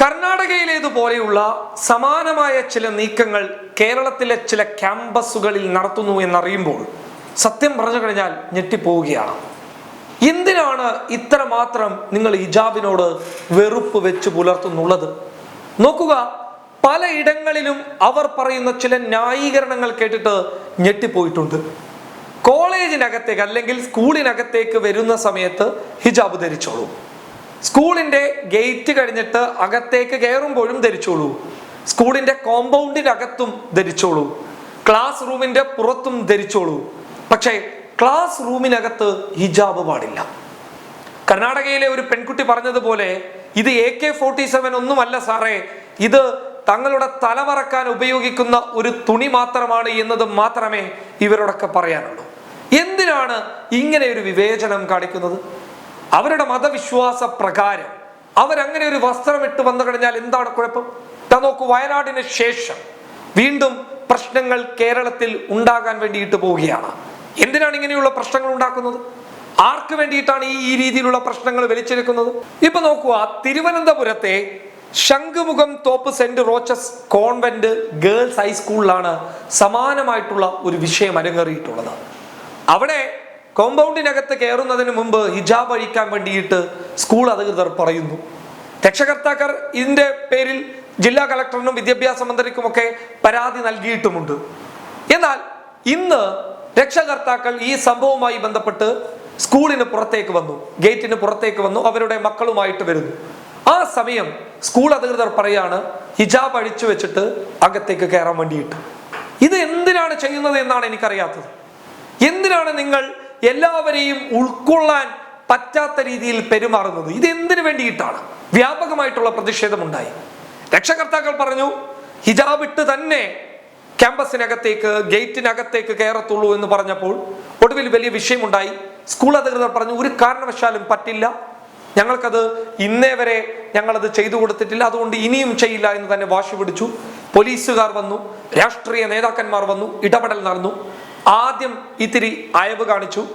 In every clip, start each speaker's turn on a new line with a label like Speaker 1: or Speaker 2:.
Speaker 1: കർണാടകയിലേതുപോലെയുള്ള സമാനമായ ചില നീക്കങ്ങൾ കേരളത്തിലെ ചില ക്യാമ്പസുകളിൽ നടത്തുന്നു എന്നറിയുമ്പോൾ സത്യം പറഞ്ഞു കഴിഞ്ഞാൽ ഞെട്ടിപ്പോവുകയാണ്. എന്തിനാണ് ഇത്രമാത്രം നിങ്ങൾ ഹിജാബിനോട് വെറുപ്പ് വെച്ച് പുലർത്തുന്നുള്ളത്? നോക്കുക പലയിടങ്ങളിലും അവർ പറയുന്ന ചില ന്യായീകരണങ്ങൾ കേട്ടിട്ട് ഞെട്ടിപ്പോയിട്ടുണ്ട്. കോളേജിനകത്തേക്ക് അല്ലെങ്കിൽ സ്കൂളിനകത്തേക്ക് വരുന്ന സമയത്ത് ഹിജാബ് ധരിച്ചോളൂ. സ്കൂളിന്റെ ഗേറ്റ് കഴിഞ്ഞിട്ട് അകത്തേക്ക് കയറുമ്പോഴും ധരിച്ചോളൂ. സ്കൂളിന്റെ കോമ്പൗണ്ടിനകത്തും ധരിച്ചോളൂ. ക്ലാസ് റൂമിന്റെ പുറത്തും ധരിച്ചോളൂ. പക്ഷേ ക്ലാസ് റൂമിനകത്ത് ഹിജാബ് പാടില്ല. കർണാടകയിലെ ഒരു പെൺകുട്ടി പറഞ്ഞതുപോലെ ഇത് എ കെ ഫോർട്ടി സെവൻ ഒന്നുമല്ല സാറേ. ഇത് തങ്ങളുടെ തലമറക്കാൻ ഉപയോഗിക്കുന്ന ഒരു തുണി മാത്രമാണ് എന്നത് മാത്രമേ ഇവരോടൊക്കെ പറയാനുള്ളൂ. എന്തിനാണ് ഇങ്ങനെ ഒരു വിവേചനം കാണിക്കുന്നത്? അവരുടെ മതവിശ്വാസ പ്രകാരം അവരങ്ങനെ ഒരു വസ്ത്രം ഇട്ട് വന്നു കഴിഞ്ഞാൽ എന്താണ് കുഴപ്പം? ഞാൻ നോക്കൂ വയനാടിന് ശേഷം വീണ്ടും പ്രശ്നങ്ങൾ കേരളത്തിൽ ഉണ്ടാകാൻ വേണ്ടിയിട്ട് പോവുകയാണ്. എന്തിനാണ് ഇങ്ങനെയുള്ള പ്രശ്നങ്ങൾ ഉണ്ടാക്കുന്നത്? ആർക്ക് വേണ്ടിയിട്ടാണ് ഈ ഈ രീതിയിലുള്ള പ്രശ്നങ്ങൾ വലിച്ചെടുക്കുന്നത്? ഇപ്പൊ നോക്കുക തിരുവനന്തപുരത്തെ Shankhumukham Thoppu Saint Roches convent girls ഹൈസ്കൂളിലാണ് സമാനമായിട്ടുള്ള ഒരു വിഷയം അരങ്ങേറിയിട്ടുള്ളത്. അവിടെ കോമ്പൗണ്ടിനകത്ത് കയറുന്നതിന് മുമ്പ് ഹിജാബ് അഴിക്കാൻ വേണ്ടിയിട്ട് സ്കൂൾ അധികൃതർ പറയുന്നു രക്ഷകർത്താക്കൾ ഇതിന്റെ പേരിൽ ജില്ലാ കളക്ടറിനും വിദ്യാഭ്യാസ മന്ത്രിക്കുമൊക്കെ പരാതി നൽകിയിട്ടുമുണ്ട്. എന്നാൽ ഇന്ന് രക്ഷകർത്താക്കൾ ഈ സംഭവവുമായി ബന്ധപ്പെട്ട് സ്കൂളിന് പുറത്തേക്ക് വന്നു ഗേറ്റിന് പുറത്തേക്ക് വന്നു അവരുടെ മക്കളുമായിട്ട് വരുന്നു. ആ സമയം സ്കൂൾ അധികൃതർ പറയാണ് ഹിജാബ് അഴിച്ചു വെച്ചിട്ട് അകത്തേക്ക് കയറാൻ വേണ്ടിയിട്ട്. ഇത് എന്തിനാണ് ചെയ്യുന്നത് എന്നാണ് എനിക്കറിയാത്തത്. എന്തിനാണ് നിങ്ങൾ എല്ലാവരെയും ഉൾക്കൊള്ളാൻ പറ്റാത്ത രീതിയിൽ പെരുമാറുന്നത് ഇത് എന്തിനു വേണ്ടിയിട്ടാണ്? വ്യാപകമായിട്ടുള്ള പ്രതിഷേധമുണ്ടായി. രക്ഷകർത്താക്കൾ പറഞ്ഞു ഹിജാബ് ഇട്ട് തന്നെ ക്യാമ്പസിനകത്തേക്ക് ഗേറ്റിനകത്തേക്ക് കയറത്തുള്ളൂ എന്ന് പറഞ്ഞപ്പോൾ ഒടുവിൽ വലിയ വിഷയമുണ്ടായി. സ്കൂൾ അധികൃതർ പറഞ്ഞു ഒരു കാരണവശാലും പറ്റില്ല. ഞങ്ങൾക്കത് ഇന്നേ വരെ ഞങ്ങളത് ചെയ്തു കൊടുത്തിട്ടില്ല. അതുകൊണ്ട് ഇനിയും ചെയ്യില്ല എന്ന് തന്നെ വാശി പിടിച്ചു. പോലീസുകാർ വന്നു രാഷ്ട്രീയ നേതാക്കന്മാർ വന്നു ഇടപെടൽ നടന്നു. ആദ്യം ഇത്തിരി അയവ് കാണിച്ചു.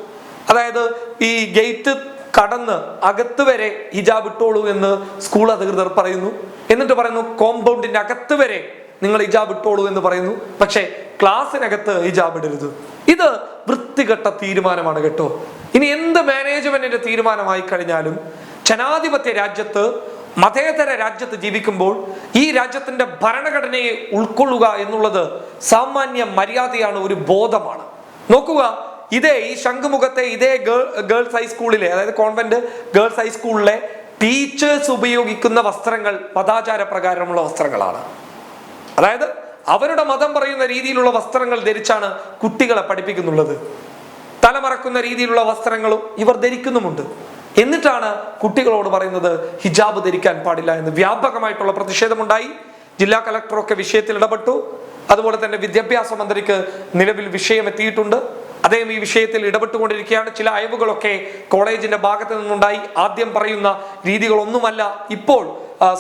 Speaker 1: അതായത് ഈ ഗേറ്റ് കടന്ന് അകത്ത് വരെ ഹിജാബ് ഇട്ടോളൂ എന്ന് സ്കൂൾ അധികൃതർ പറയുന്നു. എന്നിട്ട് പറയുന്നു കോമ്പൗണ്ടിന്റെ അകത്ത് വരെ നിങ്ങൾ ഹിജാബ് ഇട്ടോളൂ എന്ന് പറയുന്നു. പക്ഷേ ക്ലാസ്സിനകത്ത് ഹിജാബ് ഇടരുത്. ഇത് വൃത്തികെട്ട തീരുമാനമാണ് കേട്ടോ. ഇനി എന്ത് മാനേജ്മെന്റിന്റെ തീരുമാനമായി കഴിഞ്ഞാലും ജനാധിപത്യ രാജ്യത്ത് മതേതര രാജ്യത്ത് ജീവിക്കുമ്പോൾ ഈ രാജ്യത്തിന്റെ ഭരണഘടനയെ ഉൾക്കൊള്ളുക എന്നുള്ളത് സാമാന്യ മര്യാദയാണ് ഒരു ബോധമാണ്. നോക്കുക ഇതേ ഈ ശംഖുമുഖത്തെ ഇതേ ഗേൾ ഗേൾസ് ഹൈസ്കൂളിലെ അതായത് കോൺവെന്റ് ഗേൾസ് ഹൈസ്കൂളിലെ ടീച്ചേഴ്സ് ഉപയോഗിക്കുന്ന വസ്ത്രങ്ങൾ മതാചാര പ്രകാരമുള്ള വസ്ത്രങ്ങളാണ്. അതായത് അവരുടെ മതം പറയുന്ന രീതിയിലുള്ള വസ്ത്രങ്ങൾ ധരിച്ചാണ് കുട്ടികളെ പഠിപ്പിക്കുന്നുള്ളത്. തലമറക്കുന്ന രീതിയിലുള്ള വസ്ത്രങ്ങളും ഇവർ ധരിക്കുന്നുമുണ്ട്. എന്നിട്ടാണ് കുട്ടികളോട് പറയുന്നത് ഹിജാബ് ധരിക്കാൻ പാടില്ല എന്ന് വ്യാപകമായിട്ടുള്ള പ്രതിഷേധമുണ്ടായി. ജില്ലാ കലക്ടറൊക്കെ വിഷയത്തിൽ ഇടപെട്ടു. അതുപോലെ തന്നെ വിദ്യാഭ്യാസ മന്ത്രിക്ക് നിലവിൽ വിഷയം എത്തിയിട്ടുണ്ട് അദ്ദേഹം ഈ വിഷയത്തിൽ ഇടപെട്ടുകൊണ്ടിരിക്കുകയാണ്. ചില അയവുകളൊക്കെ കോളേജിന്റെ ഭാഗത്ത് നിന്നുണ്ടായി. ആദ്യം പറയുന്ന രീതികളൊന്നുമല്ല. ഇപ്പോൾ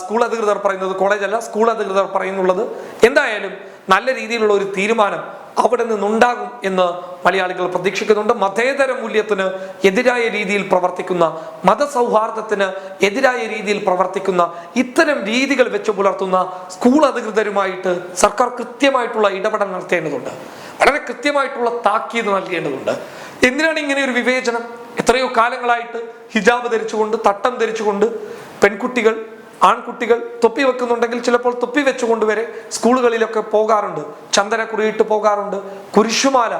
Speaker 1: സ്കൂൾ അധികൃതർ പറയുന്നത് കോളേജല്ല സ്കൂൾ അധികൃതർ പറയുന്നുള്ളത്. എന്തായാലും നല്ല രീതിയിലുള്ള ഒരു തീരുമാനം അവിടെ നിന്നുണ്ടാകും എന്ന് മലയാളികൾ പ്രതീക്ഷിക്കുന്നുണ്ട്. മതേതര മൂല്യത്തിന് എതിരായ രീതിയിൽ പ്രവർത്തിക്കുന്ന മതസൗഹാർദ്ദത്തിന് എതിരായ രീതിയിൽ പ്രവർത്തിക്കുന്ന ഇത്തരം രീതികൾ വെച്ച് പുലർത്തുന്ന സ്കൂൾ അധികൃതരുമായിട്ട് സർക്കാർ കൃത്യമായിട്ടുള്ള ഇടപെടൽ നടത്തേണ്ടതുണ്ട്. വളരെ കൃത്യമായിട്ടുള്ള താക്കീത് നൽകേണ്ടതുണ്ട്. എന്തിനാണ് ഇങ്ങനെ ഒരു വിവേചനം? എത്രയോ കാലങ്ങളായിട്ട് ഹിജാബ് ധരിച്ചുകൊണ്ട് തട്ടം ധരിച്ചുകൊണ്ട് പെൺകുട്ടികൾ ആൺകുട്ടികൾ തൊപ്പി വെക്കുന്നുണ്ടെങ്കിൽ ചിലപ്പോൾ തൊപ്പി വെച്ചുകൊണ്ട് വരെ സ്കൂളുകളിലൊക്കെ പോകാറുണ്ട്. ചന്ദന കുറിയിട്ട് പോകാറുണ്ട്. കുരിശുമാല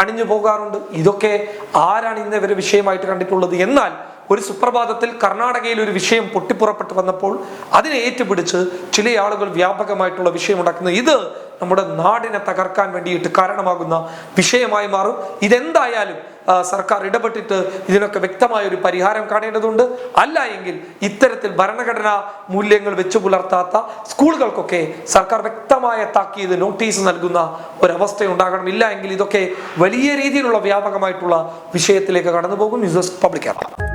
Speaker 1: അണിഞ്ഞു പോകാറുണ്ട്. ഇതൊക്കെ ആരാണ് ഇന്ന് ഇവരെ വിഷയമായിട്ട് കണ്ടിട്ടുള്ളത്? എന്നാൽ ഒരു സുപ്രഭാതത്തിൽ കർണാടകയിൽ ഒരു വിഷയം പൊട്ടിപ്പുറപ്പെട്ട് വന്നപ്പോൾ അതിനെ ഏറ്റുപിടിച്ച് ചില ആളുകൾ വ്യാപകമായിട്ടുള്ള വിഷയം ഉണ്ടാക്കുന്നത് ഇത് നമ്മുടെ നാടിനെ തകർക്കാൻ വേണ്ടിയിട്ട് കാരണമാകുന്ന വിഷയമായി മാറും. ഇതെന്തായാലും സർക്കാർ ഇടപെട്ടിട്ട് ഇതിനൊക്കെ വ്യക്തമായ ഒരു പരിഹാരം കാണേണ്ടതുണ്ട്. അല്ല എങ്കിൽ ഇത്തരത്തിൽ ഭരണഘടനാ മൂല്യങ്ങൾ വെച്ചു പുലർത്താത്ത സ്കൂളുകൾക്കൊക്കെ സർക്കാർ വ്യക്തമായ താക്കീത് നോട്ടീസ് നൽകുന്ന ഒരവസ്ഥ ഉണ്ടാകണം ഇല്ല എങ്കിൽ ഇതൊക്കെ വലിയ രീതിയിലുള്ള വ്യാപകമായിട്ടുള്ള വിഷയത്തിലേക്ക് കടന്നു പോകും ന്യൂസ് ഡെസ്ക് പബ്ലിക്